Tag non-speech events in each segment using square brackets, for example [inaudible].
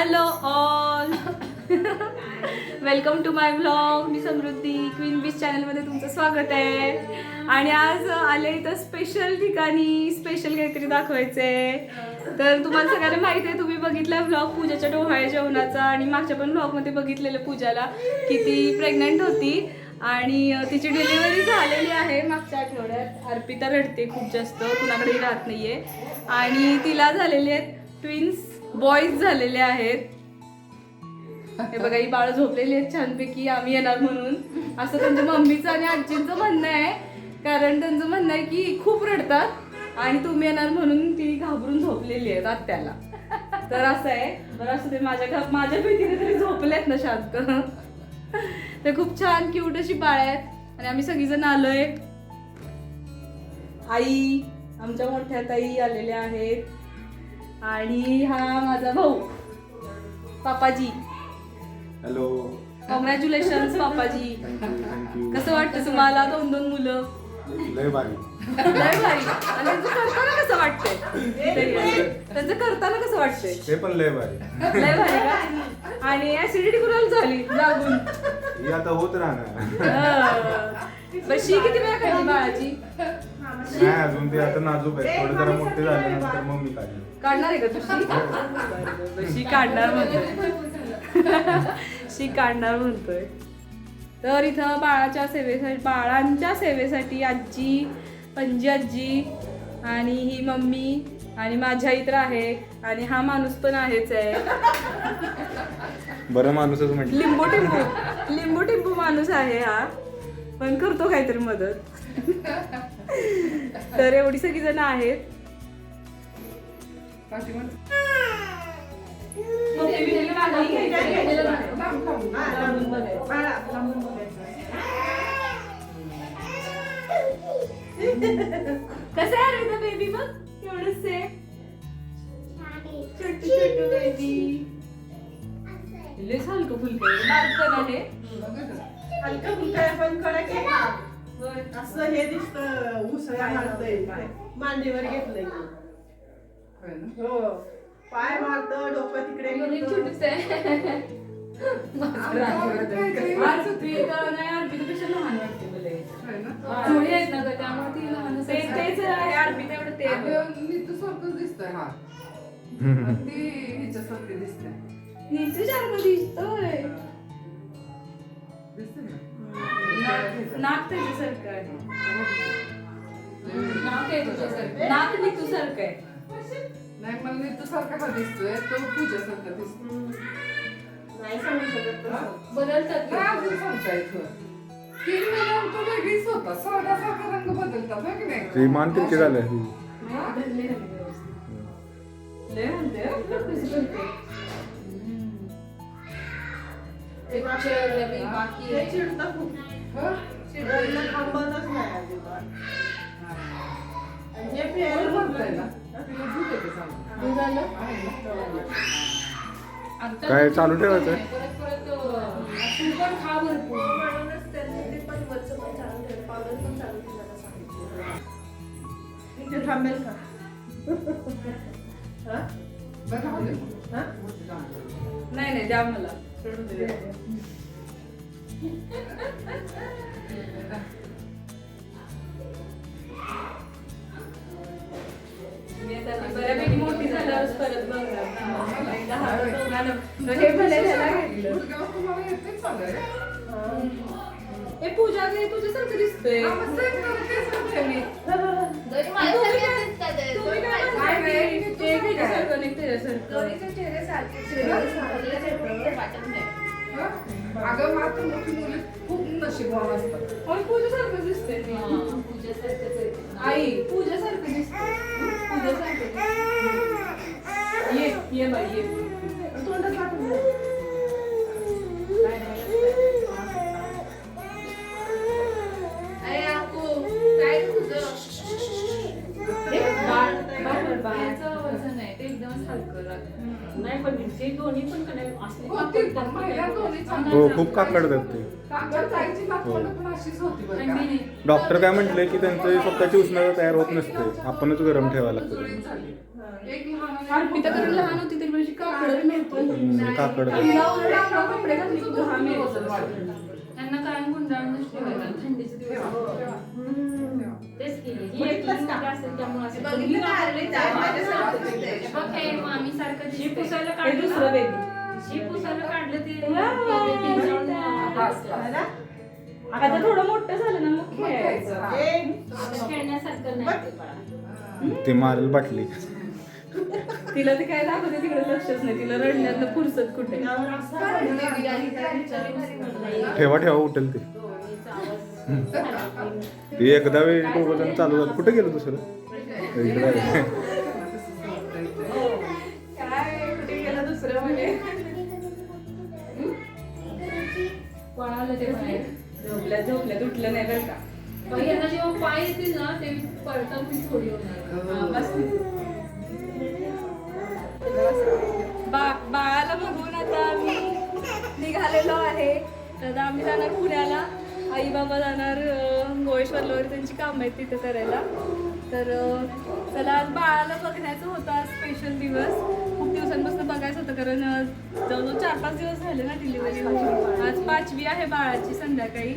Hello all welcome to my blog me Samruddhi queen beach चॅनलमध्ये तुमचं स्वागत आहे. आणि आज आले इथं स्पेशल ठिकाणी स्पेशल काहीतरी दाखवायचं आहे तर तुम्हाला सगळ्यांना माहिती आहे तुम्ही बघितला ब्लॉग पूजाच्या डोहाळ्या जेवणाचा आणि मागच्या पण ब्लॉगमध्ये बघितलेलं पूजाला की ती प्रेग्नंट होती. आणि तिची डिलिव्हरी झालेली आहे मागच्या आठवड्यात. अर्पिता रडते खूप जास्त कुणाकडेही राहत नाहीये. आणि तिला झालेले आहेत ट्विन्स बॉईज झालेले आहेत. हे बघा ही बाळ झोपलेली आहेत छानपैकी आम्ही येणार म्हणून. असं त्यांच्या मम्मीचं आणि आजींचं म्हणणं आहे. कारण त्यांचं म्हणणं आहे की खूप रडतात आणि तुम्ही येणार म्हणून ती घाबरून झोपलेली आहेत आत्याला. तर असं आहे. बरं असं ते माझ्या घा माझ्या भीतीने तरी झोपलेत ना शांत. ते खूप छान क्यूट अशी बाळ आहेत. आणि आम्ही सगळीजण आलोय. आई आमच्या मोठ्या ताई आलेल्या आहेत. आणि हा माझा भाऊ पापाजी. Hello congratulation [laughs] पापाजी. कसं वाटतं तुम्हाला दोन दोन मुलं? लय भारी. लय भारी. आणि त्यांचं करताना कसं वाटतंय? त्यांचं करताना कसं वाटतंय? ते पण लय भारी. लय भारी का? आणि ऍसिडिटी कुणाला झाली? जागून. ही आता होत राहणार. हं. बरं शी किती वेळा खाल्ली बाळाची? नाही अजून ते आता नाजूक आहे थोडे जरा मोठे झाल्यानंतर मग मी काढली काढणार आहे का तू? शी बरं. शी काढणार म्हणतोय. शी काढणार म्हणतोय. तर इथं बाळाच्या सेवेसाठी बाळांच्या सेवेसाठी आजी पणजी आजी आणि ही मम्मी आणि माझ्या इतर आहे आणि हा माणूस पण आहेच आहे. बरं माणूसच म्हटलं. लिंबू टिंबू लिंबू टिंबू माणूस आहे हा. पण करतो काहीतरी मदत. तर एवढी सगळी जण आहेत. कसं आहे रे बेबी मग? एवढंच आहे. छोटू छोटू बेबी लय हलकं फुलकं आहे. आहे. हलकं फुलकं पण कडक आहे असं हे दिसतं उसळ्या मारतंय. मांडीवर घेतलंय हो. पाय मारतं डोकं तिकडे घेतं. आज पृथ्वी तर नाही अर्पितापेक्षा लहान वाटते [laughs] मला हे. जोडी आहेत ना ग त्यामुळे ती लहान ते तेच आहे. एवढं ते नीतू सारखं दिसतोय नाक- नाक आहे नाक आहे तुझ्यासारखं नाक नीतू सारखं आहे नाही सांगू. बदलतात ती मान किती झालं. लय म्हणते हं, तुला खुशी करते. हे चिडतं खूप. चिडवणं थांबतच नाही अजिबात. आणि हे. दूध आलं? आता काय चालू ठेवायचं? नाही, परत परत अं, तू पण खा भरपूर म्हणूनच त्यांनी ते पण वरचं पण चालू ठेवलं, पावडर पण चालू ठेवायला सांगितलं. इथे थांबेल का [laughs] हा? हा? नाही नाही द्या मला बऱ्यापैकी मोठी झाल्यावरच परत बघणार हा हे भले. हे पूजा तुझ्यासारखं दिसतंय तुम्ही काय म्हणताय? पण पूजासारखं दिसतंय. मी. आई पूजासारखं दिसतंय. पूजासारखं. ये ये बाई ये. तोंडात टाकून हो खूप काकडतात ते काकड ताईची नातवंड पण अशीच होती बरं का? थंडी नाही. डॉक्टर काय म्हटले की त्यांचं स्वतःची उष्णता तयार होत नसते. आपणच गरम ठेवायला लागतं. काकड. त्यांना कायम थंडीचे दिवस ही. ही हे सारखं पुसायला हे. काढलं ते. आता थोडं मोठं झालं ना मग खेळायचं हा. खेळण्यासारखं नाही ते मारेल बाटली. तिला ते काय दाखवते तिकडे लक्षच नाही. तिला रडण्यातलं फुरसत कुठे? ठेवा ठेवा उठेल ते. ते एकदा वेळी दोघं जण चालू झालं. कुठे गेलं दुसरं? [laughs] पळालं ते बाहेर. झोपल्यात झोपल्यात उठलं नाही बरं का? पण यांना जेव्हा पाय येतील ना ते पळतात मी थोडी होणार. हा, बस. बा बाळाला बघून आता आम्ही निघालेलो आहे. आता आम्ही जाणार पुण्याला. आई बाबा जाणार गोळेश्वरला वगैरे त्यांची कामं आहेत तिथं करायला. तर चला आज बाळाला बघण्याचं होतं स्पेशल दिवस. खूप दिवसांपासून कारण जवळजवळ चार पाच दिवस झाले ना डिलिव्हरी आज पाचवी आहे बाळाची संध्याकाळी.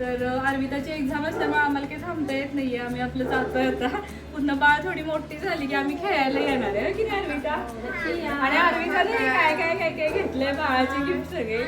तर अर्विताची एक्झाम असल्यामुळे आम्हाला काही थांबता येत नाहीये. आम्ही आपलं जातोय आता. पुन्हा बाळ थोडी मोठी झाली की आम्ही खेळायला येणार आहे हो की नाही अर्विता आणि अर्विताने काय काय काय काय घेतलंय बाळाचे गिफ्ट सगळे.